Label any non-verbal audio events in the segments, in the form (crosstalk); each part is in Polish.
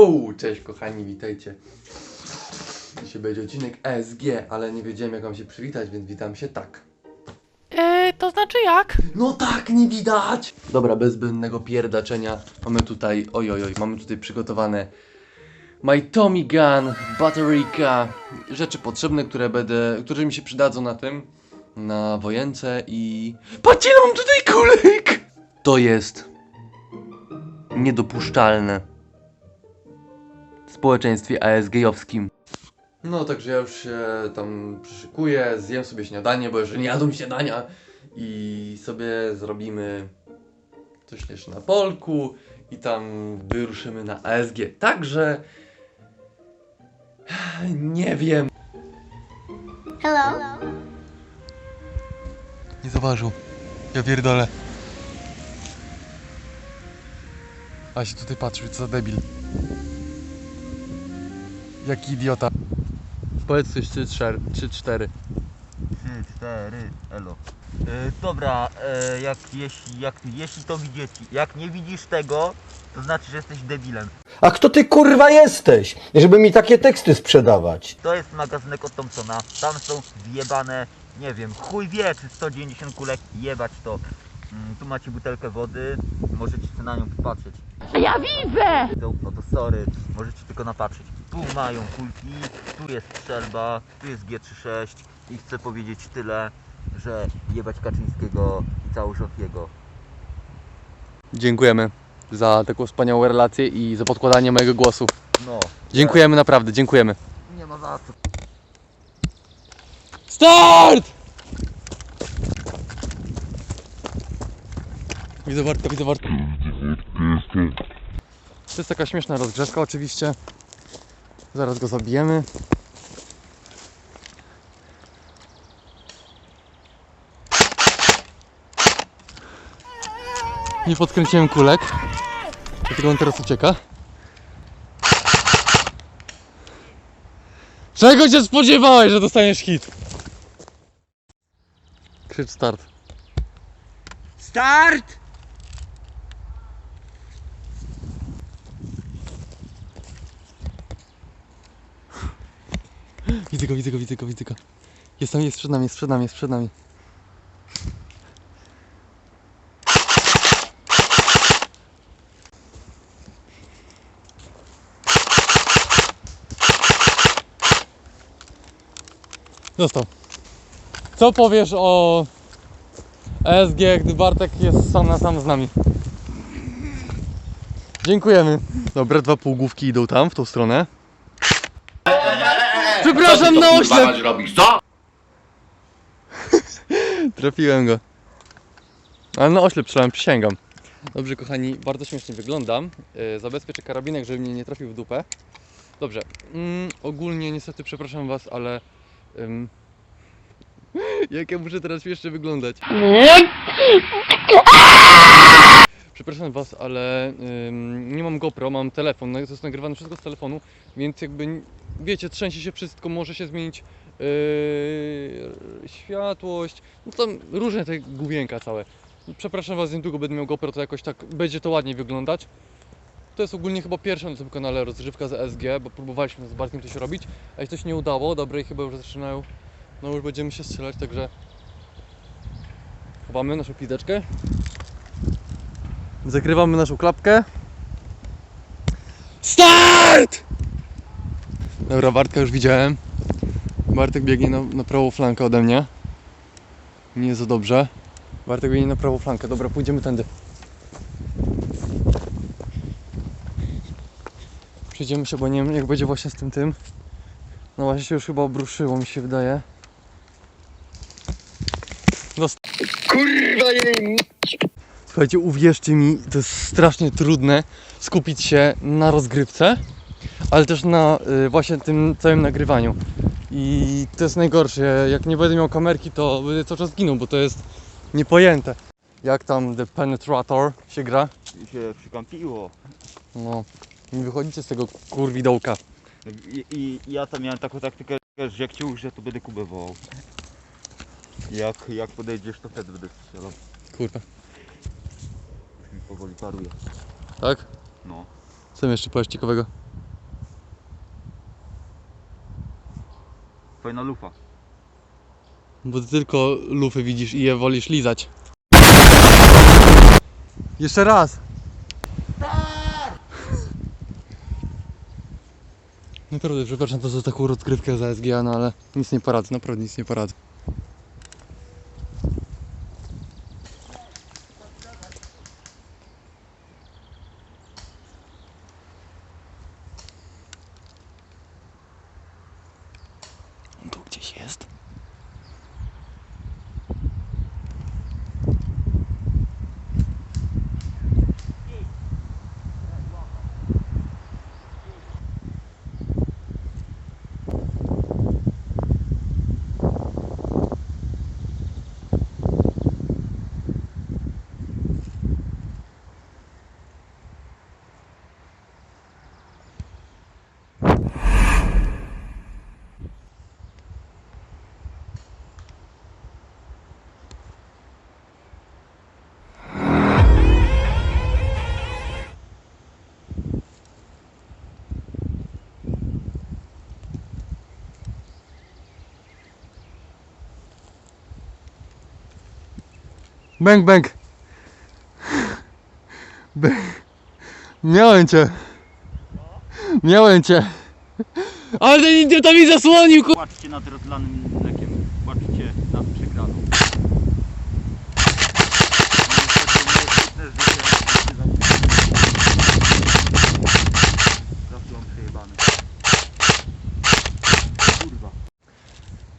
Fu, cześć kochani, witajcie. Dzisiaj będzie odcinek ESG, ale nie wiedziałem jak mam się przywitać, więc witam się tak. Eee, to znaczy jak? No tak, nie widać! Dobra, bez zbędnego pierdaczenia mamy tutaj, oj, oj, oj, mamy tutaj przygotowane My Tommy Gun, bateryjka, rzeczy potrzebne, które będę, które mi się przydadzą na tym, na wojence i... Patrzcie, ile mam tutaj kulek! To jest niedopuszczalne społeczeństwie ASG-owskim. No, także ja już się tam przyszykuję, zjem sobie śniadanie, bo jeszcze nie jadłem śniadania i sobie zrobimy coś też na polku i tam wyruszymy na ASG. Także nie wiem. Hello. Nie zauważył. Ja pierdolę. A się tutaj patrzył, co za debil. Jaki idiota. Powiedz coś 3-4. 3, 4, elo. E, dobra, e, jak, jeśli, jak, jeśli to widzicie, jak nie widzisz tego, to znaczy, że jesteś debilem. A kto ty kurwa jesteś, żeby mi takie teksty sprzedawać? To jest magazynek od Thompsona, tam są wjebane, nie wiem, chuj wie, czy 190 kulek, jebać to. Mm, tu macie butelkę wody, możecie na nią popatrzeć. Ja widzę! No to sorry, możecie tylko napatrzeć. Tu mają kulki, tu jest strzelba, tu jest G36 i chcę powiedzieć tyle, że jebać Kaczyńskiego i jego. Dziękujemy za taką wspaniałą relację i za podkładanie mojego głosu. No. Dziękujemy naprawdę, dziękujemy. Nie ma za co. Start! Widzę Bartka, widzę Bartka. To jest taka śmieszna rozgrzewka oczywiście. Zaraz go zabijemy. Nie podkręciłem kulek. Dlatego on teraz ucieka. Czego się spodziewałeś, że dostaniesz hit? Krzycz start. Start! Widzę go, widzę go, widzę go, widzę go. Jest tam, jest przed nami, jest przed nami, jest przed nami. Dostał. Co powiesz o ESG, gdy Bartek jest sam na sam z nami? Dziękujemy. Dobra, dwa półgłówki idą tam, w tą stronę. Przepraszam na oślep! robisz, co? (laughs) Trafiłem go. Ale na oślep strzelałem, przysięgam. Dobrze, kochani, bardzo śmiesznie wyglądam. Yy, zabezpieczę karabinek, żeby mnie nie trafił w dupę. Dobrze. Mm, ogólnie, niestety, przepraszam Was, ale... ym, (laughs) jak ja muszę teraz śmiesznie wyglądać. (laughs) Przepraszam Was, ale ym, nie mam GoPro, mam telefon, no, to jest nagrywane wszystko z telefonu, więc jakby, wiecie, trzęsie się wszystko, może się zmienić yy, światłość, no tam różne te główienka całe. Przepraszam Was, niedługo będę miał GoPro, to jakoś tak będzie to ładnie wyglądać. To jest ogólnie chyba pierwsza na tym kanale rozrywka z ESG, bo próbowaliśmy z Bartkiem coś robić, a jeśli się nie udało, dobre i chyba już zaczynają, no już będziemy się strzelać, także chowamy naszą pideczkę. Zakrywamy naszą klapkę. Start! Dobra, Bartka już widziałem. Bartek biegnie na, na prawą flankę ode mnie. Nie za dobrze. Bartek biegnie na prawą flankę. Dobra, pójdziemy tędy. Przejdziemy się, bo nie wiem jak będzie właśnie z tym tym. No właśnie się już chyba obruszyło, mi się wydaje. Słuchajcie, uwierzcie mi, to jest strasznie trudne skupić się na rozgrywce, ale też na y, właśnie tym całym nagrywaniu. I to jest najgorsze, jak nie będę miał kamerki, to będę cały czas ginął, bo to jest niepojęte. Jak tam The Penetrator się gra? I się przykampiło. No, nie wychodzicie z tego kurwidołka. I, i ja tam miałem taką taktykę, że jak cię użyję, to będę Kubę wołał. Jak, jak podejdziesz, to wtedy będę strzelał. Kurwa. Już mi powoli paruje. Tak? No. Co mi jeszcze powiesz ciekawego? Fajna lufa. Bo ty tylko lufy widzisz i je wolisz lizać. Jeszcze raz. Naprawdę, przepraszam to za taką rozgrywkę za SGA, no ale nic nie poradzę, naprawdę nic nie poradzę. Bęk, bęk. Bęk. Miałem cię. Miałem cię. Ale ten idiota mi zasłonił, ku... Patrzcie rozlanym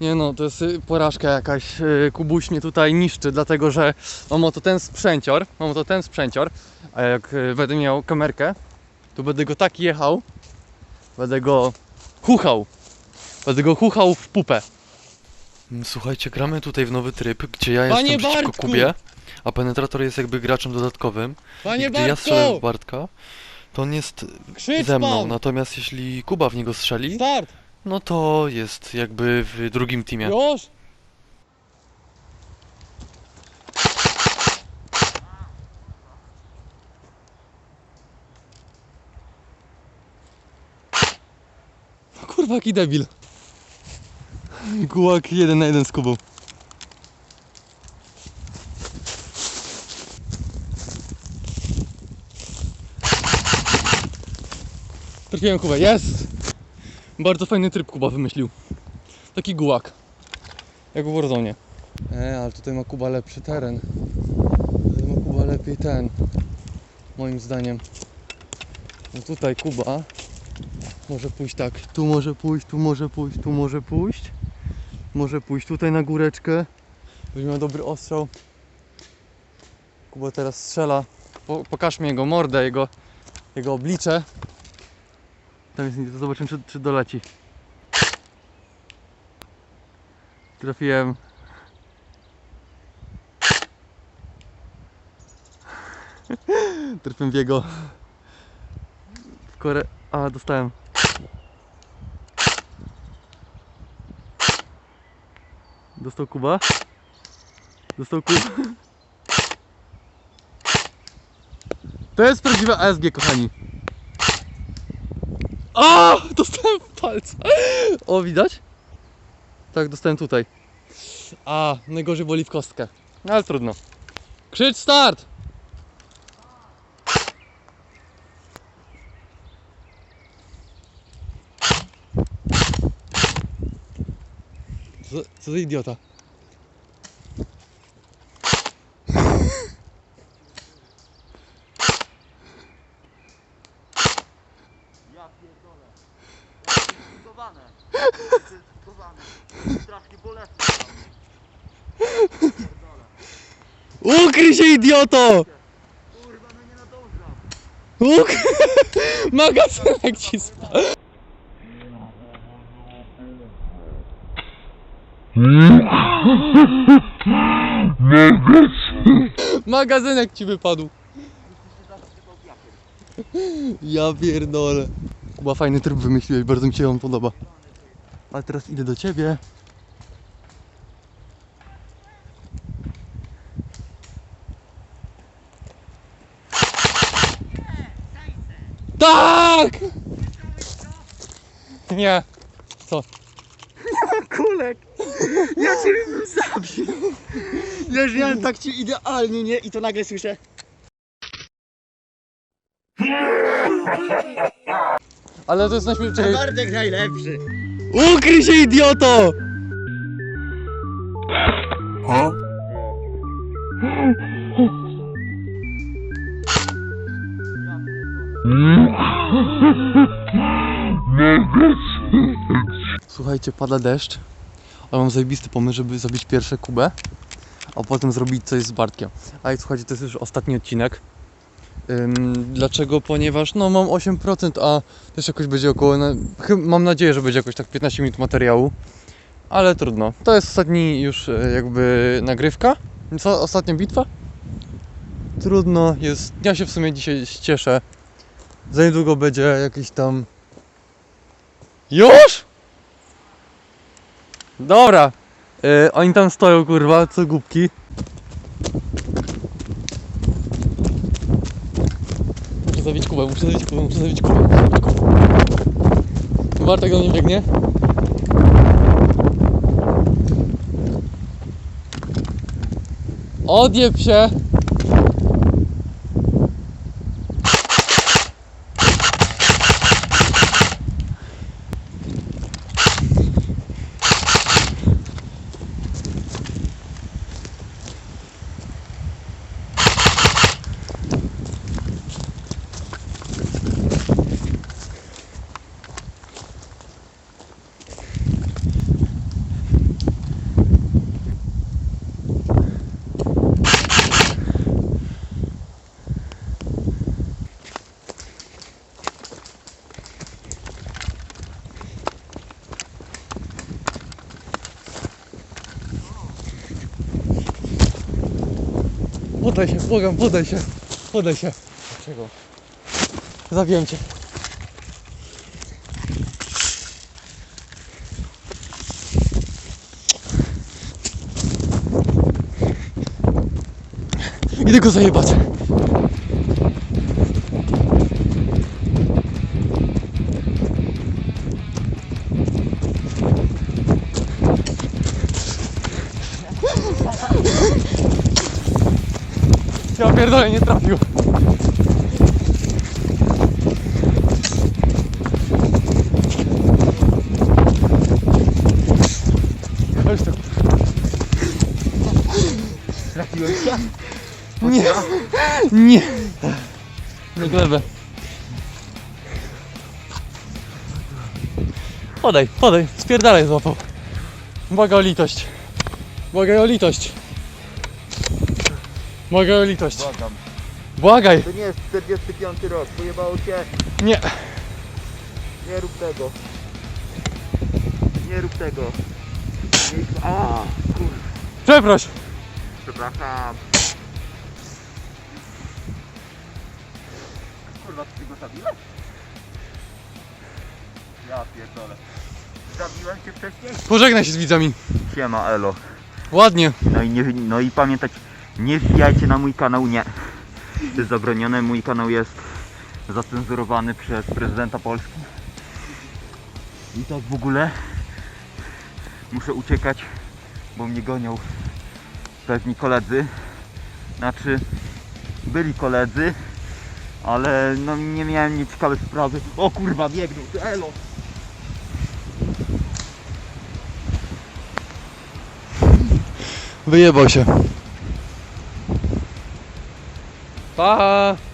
Nie no, to jest y, porażka jakaś. y, Kubuś mnie tutaj niszczy, dlatego że mam oto ten sprzęcior, mam oto ten sprzęcior, a jak y, będę miał kamerkę, to będę go tak jechał, będę go chuchał, będę go chuchał w pupę. Mm, Słuchajcie, gramy tutaj w nowy tryb, gdzie ja Panie jestem przeciwko Bartku! Kubie, a penetrator jest jakby graczem dodatkowym. Panie I gdy ja strzelę w! Bartka, to on jest Krzycz ze mną, pan! natomiast jeśli Kuba w niego strzeli, Start! No to jest jakby w drugim teamie. Już! No Kurwa, jaki debil. Gułak jeden na jeden z Kubą. Trafiłem Kubę, jest! Bardzo fajny tryb Kuba wymyślił. Taki gułak. Jak w Warzone. E, ale tutaj ma Kuba lepszy teren. Tutaj ma Kuba lepiej ten. Moim zdaniem. No tutaj Kuba może pójść tak. Tu może pójść, tu może pójść, tu może pójść. Może pójść tutaj na góreczkę. Będzie miał dobry ostrzał. Kuba teraz strzela. Po, pokaż mi jego mordę, jego, jego oblicze. Tam jest nic, to zobaczymy czy, czy doleci. Trafiłem. Trafiłem w jego. W korę. A, dostałem. Dostał Kuba. Dostał Kuba. To jest prawdziwa ASG, kochani. A! Dostałem w palca. O, widać? Tak, dostałem tutaj. A, najgorzej boli w kostkę. No, Ale trudno. Krzycz start! Co, co za idiota? Ja pierdolę. To jest zbudowane. To jest zbudowane. Strasznie bolesne. Ukryj się, idioto! Kurwa, no nie nadążam. Uk... Magazynek ci spadł. Magazynek ci wypadł. Ja pierdolę. Kuba fajny tryb wymyśliłeś, bardzo mi się on podoba. Ale teraz idę do ciebie. Tak! Nie. Co? kulek! Ja ciebie bym zabił! Ja już miałem tak ci idealnie, nie? I to nagle słyszę. Ale to jest najśmieszniejsze. Bartek najlepszy! Ukryj się, idioto! Słuchajcie, pada deszcz, ale mam zajebisty pomysł, żeby zabić pierwsze Kubę, a potem zrobić coś z Bartkiem. A i słuchajcie, to jest już ostatni odcinek. Dlaczego? Ponieważ no mam 8%, a też jakoś będzie około, mam nadzieję, że będzie jakoś tak 15 minut materiału, ale trudno. To jest ostatni już e, jakby nagrywka, co ostatnia bitwa. Trudno jest, ja się w sumie dzisiaj cieszę. Za niedługo będzie jakiś tam... Już? Dobra. E, oni tam stoją kurwa, co głupki. Muszę zabić Kubę, muszę zabić Kubę, muszę zabić Kubę. Bartek do mnie biegnie. Odjeb się! Podaj się, błagam, podaj się. Podaj się. Dlaczego? Zabiłem cię. Idę go zajebać. Pierdolę, nie trafił. Chodź tu. Trafiłeś się? Nie, nie. Na glebę. Podaj, podaj, spierdalaj złapał. Błagaj o litość. Błagaj o litość. Błagaj o litość. Błagam. Błagaj. To nie jest 45 rok, pojebało cię. Nie. Nie rób tego. Nie rób tego. Nie... A, kur... Przeproś. Przepraszam. Kurwa, ty go zabiłeś? Ja pierdolę. Zabiłem cię wcześniej? Pożegnaj się z widzami. Siema, elo. Ładnie. No i, nie, no i pamiętać, nie wbijajcie na mój kanał, nie. To jest zabronione, mój kanał jest zacenzurowany przez prezydenta Polski. I tak w ogóle muszę uciekać, bo mnie gonią pewni koledzy. Znaczy, byli koledzy, ale no nie miałem nieciekawej sprawy. O kurwa, biegną, elo! Wyjebał się. 아.